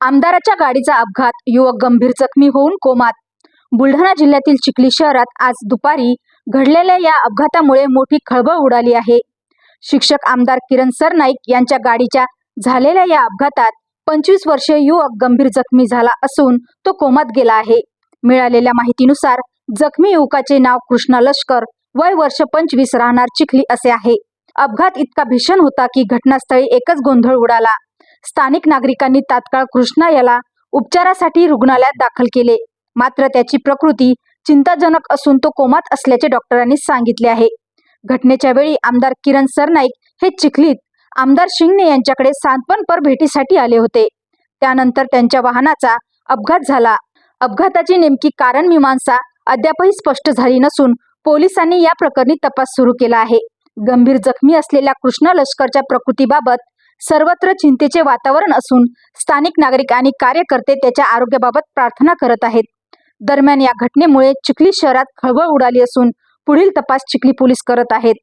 आमदाराच्या गाडीचा अपघात युवक गंभीर जखमी होऊन कोमात. बुलढाणा जिल्ह्यातील चिखली शहरात आज दुपारी घडलेल्या या अपघातामुळे मोठी खळबळ उडाली आहे. शिक्षक आमदार किरण सरनाईक यांच्या गाडीच्या झालेल्या या अपघातात पंचवीस वर्षीय युवक गंभीर जखमी झाला असून तो कोमात गेला आहे. मिळालेल्या माहितीनुसार जखमी युवकाचे नाव कृष्णा लष्कर वय वर्ष पंचवीस राहणार चिखली असे आहे. अपघात इतका भीषण होता की घटनास्थळी एकच गोंधळ उडाला. स्थानिक नागरिकांनी तात्काळ कृष्णा याला उपचारासाठी रुग्णालयात दाखल केले. मात्र त्याची प्रकृती चिंताजनक असून तो कोमात असल्याचे डॉक्टरांनी सांगितले आहे. घटनेच्या वेळी आमदार किरण सरनाईक हे चिखलीत आमदार शिंगणे यांच्याकडे सांत्वनपर भेटीसाठी आले होते. त्यानंतर त्यांच्या वाहनाचा अपघात झाला. अपघाताची नेमकी कारण मीमांसा अद्यापही स्पष्ट झाली नसून पोलिसांनी या प्रकरणी तपास सुरू केला आहे. गंभीर जखमी असलेल्या कृष्णा लष्करच्या प्रकृतीबाबत सर्वत्र चिंतेचे वातावरण असून स्थानिक नागरिक आणि कार्यकर्ते त्याच्या आरोग्याबाबत प्रार्थना करत आहेत. दरम्यान या घटनेमुळे चिखली शहरात खळबळ उडाली असून पुढील तपास चिखली पोलीस करत आहेत.